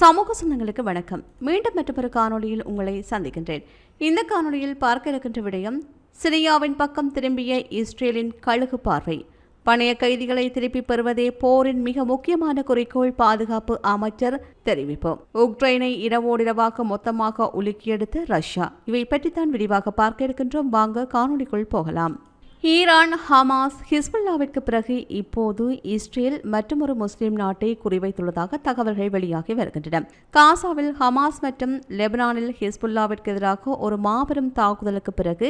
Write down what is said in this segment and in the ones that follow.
சமூக சொந்தங்களுக்கு வணக்கம். மீண்டும் மற்றொரு காணொளியில் உங்களை சந்திக்கின்றேன். இந்த காணொலியில் பார்க்க இருக்கின்ற விடயம் சிரியாவின் பக்கம் திரும்பிய இஸ்ரேலின் கழுகு பார்வை. பணைய கைதிகளை திருப்பி பெறுவதே போரின் மிக முக்கியமான குறிக்கோள் பாதுகாப்பு அமைச்சர் தெரிவிப்பு. உக்ரைனை இரவோடிரவாக மொத்தமாக உலுக்கியெடுத்த ரஷ்யா. இவை பற்றித்தான் விரிவாக பார்க்க இருக்கின்றோம். வாங்க காணொளிக்குள் போகலாம். ஈரான் ஹமாஸ் ஹிஸ்புல்லாவிற்கு பிறகு இப்போது இஸ்ரேல் மற்றொரு முஸ்லிம் நாட்டை குறிவைத்துள்ளதாக தகவல்கள் வெளியாகி வருகின்றன. காசாவில் ஹமாஸ் மற்றும் லெபனானில் ஹிஸ்புல்லாவிற்கு எதிராக ஒரு மாபெரும் தாக்குதலுக்கு பிறகு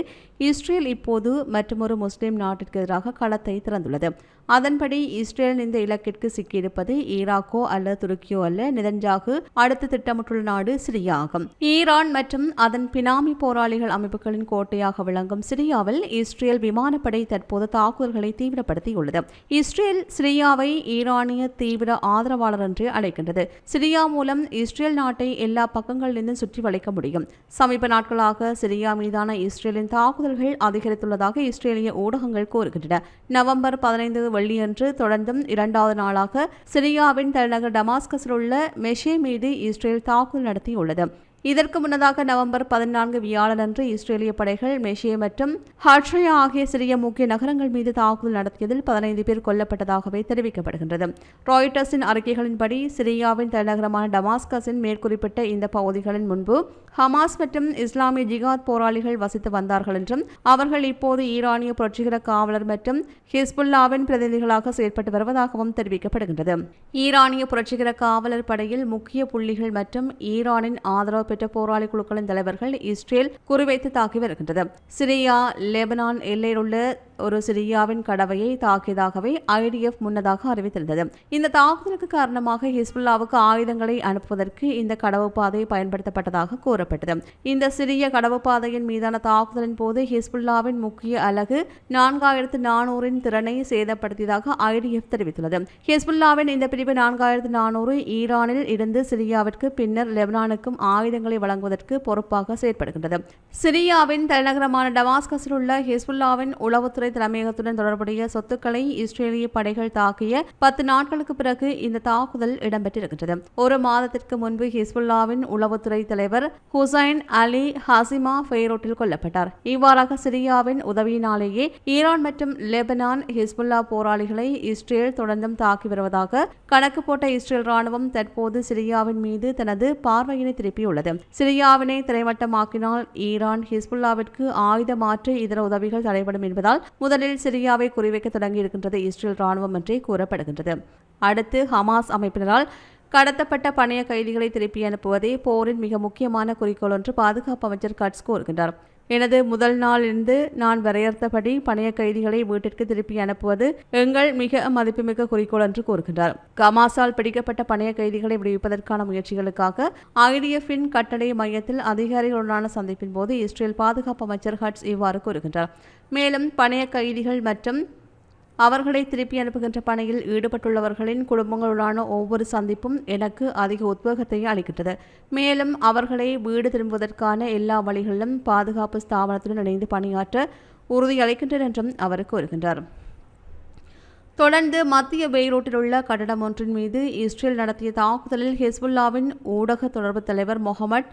இஸ்ரேல் இப்போது மற்றொரு முஸ்லிம் நாட்டிற்கு எதிராக களத்தை திறந்துள்ளது. அதன்படி இஸ்ரேல் இந்த இலக்கிற்கு சிக்கியிருப்பது ஈராக்கோ அல்ல துருக்கியோ அல்ல. நிதஞ்சாகு அடுத்து திட்டமிட்டுள்ள நாடு சிரியா ஆகும் ஈரான் மற்றும் அதன் பினாமி போராளிகள் அமைப்புகளின் கோட்டையாக விளங்கும் சிரியாவில் இஸ்ரேல் விமானப்படை தற்போது தாக்குதல்களை தீவிரப்படுத்தியுள்ளது. இஸ்ரேல் சிரியாவை ஈரானிய தீவிர ஆதரவாளர் என்று அழைக்கின்றது. சிரியா மூலம் இஸ்ரேல் நாட்டை எல்லா பக்கங்களிலிருந்தும் சுற்றி வளைக்க முடியும். சமீப நாட்களாக சிரியா மீதான இஸ்ரேலின் தாக்குதல்கள் அதிகரித்துள்ளதாக இஸ்ரேலிய ஊடகங்கள் கூறுகின்றன. நவம்பர் பதினைந்து வெள்ளியன்று தொடர்ந்தும் இரண்டாவது நாளாக சிரியாவின் தலைநகர் டமாஸ்கஸில் உள்ள மெஷே மீது இஸ்ரேல் தாக்குதல் நடத்தியுள்ளது. இதற்கு முன்னதாக நவம்பர் பதினான்கு வியாழனன்று இஸ்ரேலிய படைகள் மெஷே மற்றும் ஹட்ஷயா ஆகிய சிறிய முக்கிய நகரங்கள் மீது தாக்குதல் நடத்தியதில் பதினைந்து பேர் கொல்லப்பட்டதாகவே தெரிவிக்கப்படுகின்றது. ராய்டர்ஸின் அறிக்கைகளின்படி சிரியாவின் தலைநகரமான டமாஸ்கஸின் மேற்குறிப்பிட்ட இந்த பகுதிகளின் முன்பு ஹமாஸ் மற்றும் இஸ்லாமிய ஜிகாத் போராளிகள் வசித்து வந்தார்கள் என்றும் அவர்கள் இப்போது ஈரானிய புரட்சிகர காவலர் மற்றும் ஹிஸ்புல்லாவின் பிரதிநிதிகளாக செயற்பட்டு வருவதாகவும் தெரிவிக்கப்படுகின்றது. ஈரானிய புரட்சிகர காவலர் படையில் முக்கிய புள்ளிகள் மற்றும் ஈரானின் ஆதரவு புகழ்பெற்ற போராளி குழுக்களின் தலைவர்கள் இஸ்ரேல் குறிவைத்து தாக்கி வருகின்றது. சிரியா லெபனான் எல்லையில் உள்ள ஒரு சிரியாவின் கடவையை தாக்கியதாகவே ஐடிஎஃப் முன்னதாக அறிவித்திருந்தது. இந்த தாக்குதலுக்கு காரணமாக ஹிஸ்புல்லாவுக்கு ஆயுதங்களை அனுப்புவதற்கு இந்த கடவு பாதை பயன்படுத்தப்பட்டதாக கூறப்பட்டது. இந்த சிறிய கடவு பாதையின் மீதான தாக்குதலின் போது ஹிஸ்புல்லாவின் முக்கிய அலகு நான்காயிரத்து நானூறின் திறனை சேதப்படுத்தியதாக ஐடிஎஃப் தெரிவித்துள்ளது. ஹிஸ்புல்லாவின் இந்த பிரிவு நான்காயிரத்து நானூறு ஈரானில் இருந்து சிரியாவிற்கு பின்னர் லெபனானுக்கும் ஆயுதங்களை வழங்குவதற்கு பொறுப்பாக செயற்படுகின்றது. சிரியாவின் தலைநகரமான டமாஸ்கஸில் உள்ள ஹிஸ்புல்லாவின் உளவுத்துறை தலைமையகத்துடன் தொடர்புடைய சொத்துக்களை இஸ்ரேலிய படைகள் தாக்கிய பத்து நாட்களுக்கு பிறகு இந்த தாக்குதல் இடம்பெற்றிருக்கின்றது. ஒரு மாதத்திற்கு முன்பு ஹிஸ்புல்லாவின் உளவுத்துறை தலைவர் ஹுசைன் அலி ஹசிமா ஃபெய்ரோட்டில் கொல்லப்பட்டார். இவ்வாறாக சிரியாவின் உதவியினாலேயே ஈரான் மற்றும் லெபனான் ஹிஸ்புல்லா போராளிகளை இஸ்ரேல் தொடர்ந்தும் தாக்கி வருவதாக கணக்கு போட்ட இஸ்ரேல் ராணுவம் தற்போது சிரியாவின் மீது தனது பார்வையினை திருப்பியுள்ளது. சிரியாவினை திரைமட்டமாக்கினால் ஈரான் ஹிஸ்புல்லாவிற்கு ஆயுத மாற்று இதர உதவிகள் தடைபடும் என்பதால் முதலில் சிரியாவை குறிவைக்க தொடங்கியிருக்கின்றது இஸ்ரேல் ராணுவம் என்றே கூறப்படுகின்றது. அடுத்து ஹமாஸ் அமைப்பினரால் கடத்தப்பட்ட பணைய கைதிகளை திருப்பி அனுப்புவதே போரின் மிக முக்கியமான குறிக்கோள் என்று பாதுகாப்பு அமைச்சர் கட்ஸ் கூறுகின்றார். எனது முதல் நாளிலிருந்து நான் வரையறுத்தபடி பணைய கைதிகளை வீட்டிற்கு திருப்பி அனுப்புவது எங்கள் மிக மதிப்புமிக்க குறிக்கோள் என்று கூறுகின்றார். கமாசால் பிடிக்கப்பட்ட பணைய கைதிகளை விடுவிப்பதற்கான முயற்சிகளுக்காக ஐடிஎஃப்பின் கட்டளை மையத்தில் அதிகாரிகளுடனான சந்திப்பின் போது இஸ்ரேல் பாதுகாப்பு அமைச்சர் ஹட்ஸ் இவ்வாறு கூறுகின்றார். மேலும் பணைய கைதிகள் மற்றும் அவர்களை திருப்பி அனுப்புகின்ற பணியில் ஈடுபட்டுள்ளவர்களின் குடும்பங்களுடனான ஒவ்வொரு சந்திப்பும் எனக்கு அதிக உத்வேகத்தை அளிக்கின்றது. மேலும் அவர்களை வீடு திரும்புவதற்கான எல்லா வழிகளிலும் பாதுகாப்பு ஸ்தாபனத்துடன் இணைந்து பணியாற்ற உறுதியளிக்கின்றனர் என்றும் அவர் கூறுகின்றார். தொடர்ந்து மத்திய பெய்ரூட்டில் உள்ள கட்டடம் ஒன்றின் மீது இஸ்ரேல் நடத்திய தாக்குதலில் ஹிஸ்புல்லாவின் ஊடக தொடர்பு தலைவர் முகமது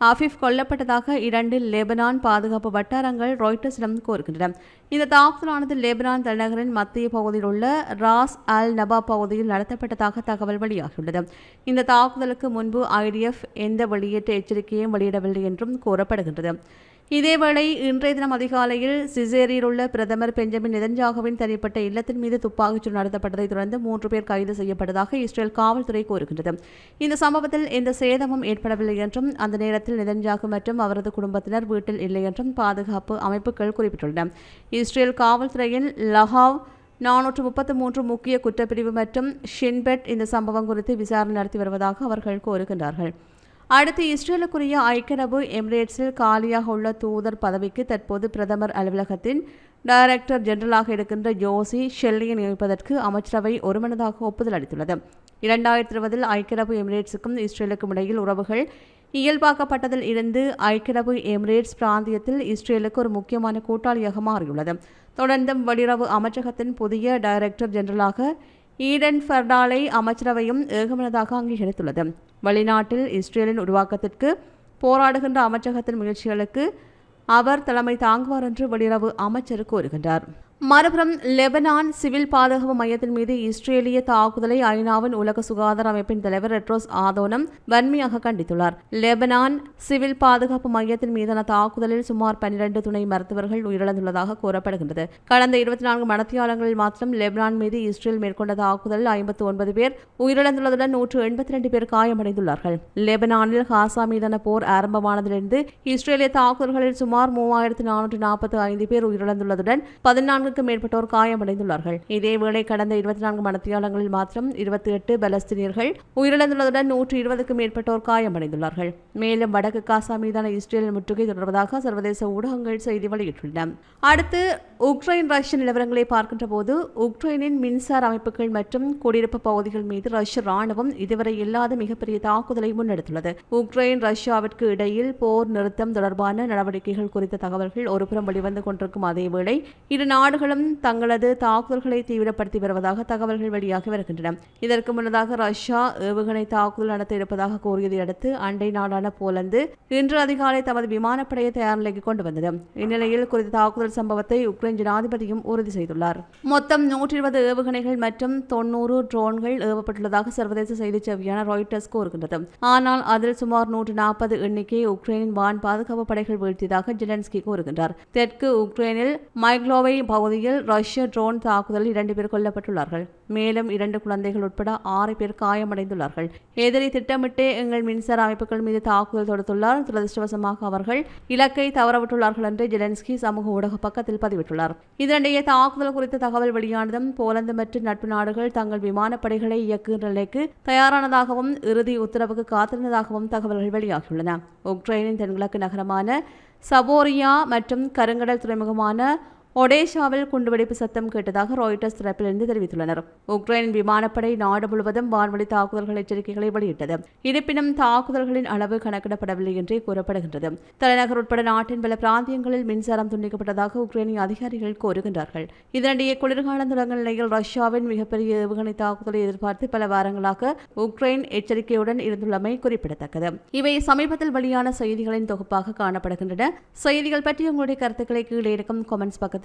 ஆஃபிஃப் கொல்லப்பட்டதாக இரண்டு லெபனான் பாதுகாப்பு வட்டாரங்கள் ராய்டர்ஸிடம் கூறுகின்றன இந்த தாக்குதலானது லெபனான் தலைநகரின் மத்திய பகுதியில் உள்ள ராஸ் அல் நபா பகுதியில் நடத்தப்பட்டதாக தகவல் வெளியாகியுள்ளது. இந்த தாக்குதலுக்கு முன்பு ஐடிஎஃப் எந்த வெளியேற்ற எச்சரிக்கையும் வெளியிடவில்லை என்றும் கூறப்படுகின்றது. இதேவேளை இன்றைய தினம் அதிகாலையில் சிசேரியில் உள்ள பிரதமர் பெஞ்சமின் நெதன்ஜாகவின் தனிப்பட்ட இல்லத்தின் மீது துப்பாக்கிச்சூடு நடத்தப்பட்டதைத் தொடர்ந்து மூன்று பேர் கைது செய்யப்பட்டதாக இஸ்ரேல் காவல்துறை கூறுகின்றது. இந்த சம்பவத்தில் எந்த சேதமும் ஏற்படவில்லை என்றும் அந்த நேரத்தில் நெதன்ஜாகு மற்றும் அவரது குடும்பத்தினர் வீட்டில் இல்லை என்றும் பாதுகாப்பு அமைப்புகள் குறிப்பிட்டுள்ளன. இஸ்ரேல் காவல்துறையின் லஹாவ் நானூற்று முப்பத்து மூன்று முக்கிய குற்றப்பிரிவு மற்றும் ஷின்பெட் இந்த சம்பவம் குறித்து விசாரணை நடத்தி வருவதாக அவர்கள் கோருகின்றார்கள் அடுத்து இஸ்ரேலுக்குரிய ஐக்கிய அரபு எமிரேட்ஸில் காலியாக உள்ள தூதர் பதவிக்கு தற்போது பிரதமர் அலுவலகத்தின் டைரக்டர் ஜெனரலாக இருக்கின்ற ஜோசி ஷெல்லியை நியமிப்பதற்கு அமைச்சரவை ஒருமனதாக ஒப்புதல் அளித்துள்ளது. இரண்டாயிரத்தி இருபதில் ஐக்கிய அரபு எமிரேட்ஸுக்கும் இஸ்ரேலுக்கும் இடையில் உறவுகள் இயல்பாக்கப்பட்டதில் இருந்து ஐக்கிய அரபு எமிரேட்ஸ் பிராந்தியத்தில் இஸ்ரேலுக்கு ஒரு முக்கியமான கூட்டாளியாக மாறியுள்ளது. தொடர்ந்தும் வெளியுறவு அமைச்சகத்தின் புதிய டைரக்டர் ஜெனரலாக ஈடன் ஃபர்டாலை அமைச்சரவையும் ஏகமனதாக அங்கீகரித்துள்ளது. வெளிநாட்டில் இஸ்ரேலின் உருவாக்கத்திற்கு போராடுகின்ற அமைச்சகத்தின் முயற்சிகளுக்கு அவர் தலைமை தாங்குவார் என்று வெளியுறவு அமைச்சர் கூறுகின்றார். மறுபுறம் லெபனான் சிவில் பாதுகாப்பு மையத்தின் மீது இஸ்ரேலிய தாக்குதலை ஐநாவின் உலக சுகாதார அமைப்பின் தலைவர் ரெட்ரோஸ் ஆதோனம் வன்மையாக கண்டித்துள்ளார். லெபனான் சிவில் பாதுகாப்பு மையத்தின் மீதான தாக்குதலில் சுமார் பன்னிரண்டு துணை மருத்துவர்கள் உயிரிழந்துள்ளதாக கூறப்படுகின்றது. கடந்த இருபத்தி நான்கு மணத்தியாளங்களில் மாத்திரம் லெபனான் மீது இஸ்ரேல் மேற்கொண்ட தாக்குதலில் ஐம்பத்தி ஒன்பது பேர் உயிரிழந்துள்ளதுடன் நூற்று எண்பத்தி ரெண்டு பேர் காயமடைந்துள்ளார்கள். லெபனானில் ஹாசா மீதான போர் ஆரம்பமானதிலிருந்து இஸ்ரேலிய தாக்குதல்களில் சுமார் மூவாயிரத்து நானூற்று நாற்பத்தி ஐந்து பேர் உயிரிழந்துள்ளதுடன் பதினான்கு நான்குக்கும் மேற்பட்டோர் காயமடைந்துள்ளார்கள். இதேவேளை கடந்த இருபத்தி நான்கு மணத்தியாளங்களில் மாத்திரம் இருபத்தி எட்டு பலஸ்தீனியர்கள் உயிரிழந்துள்ளதுடன் நூற்று இருபதுக்கும் மேற்பட்டோர் காயமடைந்துள்ளார்கள். மேலும் வடக்கு காசா மீதான இஸ்ரேல் முற்றுகை தொடர்வதாக சர்வதேச ஊடகங்கள் செய்தி வெளியிட்டுள்ளன. அடுத்து உக்ரைன் ரஷ்ய நிலவரங்களை பார்க்கின்ற போது உக்ரைனின் மின்சார அமைப்புகள் மற்றும் குடியிருப்பு பகுதிகள் மீது ரஷ்ய ராணுவம் இதுவரை இல்லாத மிகப்பெரிய தாக்குதலை முன்னெடுத்துள்ளது. உக்ரைன் ரஷ்யாவிற்கு இடையில் போர் நிறுத்தம் தொடர்பான நடவடிக்கைகள் குறித்த தகவல்கள் ஒருபுறம் வெளிவந்து கொண்டிருக்கும் அதேவேளை இரு நாடு நாடுகளும் தங்களது தாக்குதல்களை தீவிரப்படுத்தி வருவதாக தகவல்கள் வெளியாகி வருகின்றன. இதற்கு முன்னதாக ரஷ்யா ஏவுகணை தாக்குதல் நடத்த இருப்பதாக கூறியதை அடுத்து அண்டை நாடான போலந்து இன்று அதிகாலை தமது விமானப்படையை தயார் நிலைக்கு கொண்டு வந்தது. இந்நிலையில் குறித்த தாக்குதல் சம்பவத்தை உக்ரைன் ஜனாதிபதியும் உறுதி செய்துள்ளார். மொத்தம் நூற்றி இருபது ஏவுகணைகள் மற்றும் தொன்னூறு ட்ரோன்கள் ஏவப்பட்டுள்ளதாக சர்வதேச செய்தி சேவையான ராய்டர்ஸ் கூறுகின்றது. ஆனால் அதில் சுமார் நூற்று நாற்பது எண்ணிக்கை உக்ரைனின் வான் பாதுகாப்பு படைகள் வீழ்த்தியதாக ஜெலன்ஸ்கி கூறுகின்றார். தெற்கு உக்ரைனில் மைக்லோவை பகுதியில் ரஷ்ய ட்ரோன் தாக்குதலில் இரண்டு பேர் கொல்லப்பட்டுள்ளார்கள். மேலும் இரண்டு குழந்தைகள் உட்பட ஆறு பேர் காயமடைந்துள்ளார்கள். எதிரி திட்டமிட்டே எங்கள் மின்சார அமைப்புகள் மீது தாக்குதல் தொடுத்துள்ளார். துரதிருஷ்டவசமாக அவர்கள் இலக்கை தவறவிட்டுள்ளார்கள் என்று ஜெலன்ஸ்கி சமூக ஊடக பக்கத்தில் பதிவிட்டுள்ளார். இதனிடையே தாக்குதல் குறித்த தகவல் வெளியானதும் போலந்து மற்றும் நட்பு நாடுகள் தங்கள் விமானப்படைகளை இயக்குகின்ற நிலைக்கு தயாரானதாகவும் இறுதி உத்தரவுக்கு காத்திருந்ததாகவும் தகவல்கள் வெளியாகியுள்ளன. உக்ரைனின் தென்கிழக்கு நகரமான சபோரியா மற்றும் கருங்கடல் துறைமுகமான ஒடேஷாவில் குண்டுவெடிப்பு சத்தம் கேட்டதாக ராய்டர்ஸ் தரப்பிலிருந்து தெரிவித்துள்ளனர். உக்ரைன் விமானப்படை நாடு முழுவதும் வான்வழி தாக்குதல்கள் எச்சரிக்கைகளை வெளியிட்டது. இருப்பினும் தாக்குதல்களின் அளவு கணக்கிடப்படவில்லை என்றே கூறப்படுகின்றது. தலைநகர் உட்பட நாட்டின் பல பிராந்தியங்களில் மின்சாரம் துண்டிக்கப்பட்டதாக உக்ரைனிய அதிகாரிகள் கூறுகின்றார்கள். இதனிடையே குளிர்காலம் தொடங்கும் நிலையில் ரஷ்யாவின் மிகப்பெரிய ஏவுகணை தாக்குதலை எதிர்பார்த்து பல வாரங்களாக உக்ரைன் எச்சரிக்கையுடன் இருந்துள்ளமை குறிப்பிடத்தக்கது. இவை சமீபத்தில் வெளியான செய்திகளின் தொகுப்பாக காணப்படுகின்றன. செய்திகள் பற்றி உங்களுடைய கருத்துக்களை கீழே இருக்கும் கமெண்ட்ஸ் பக்கத்தில்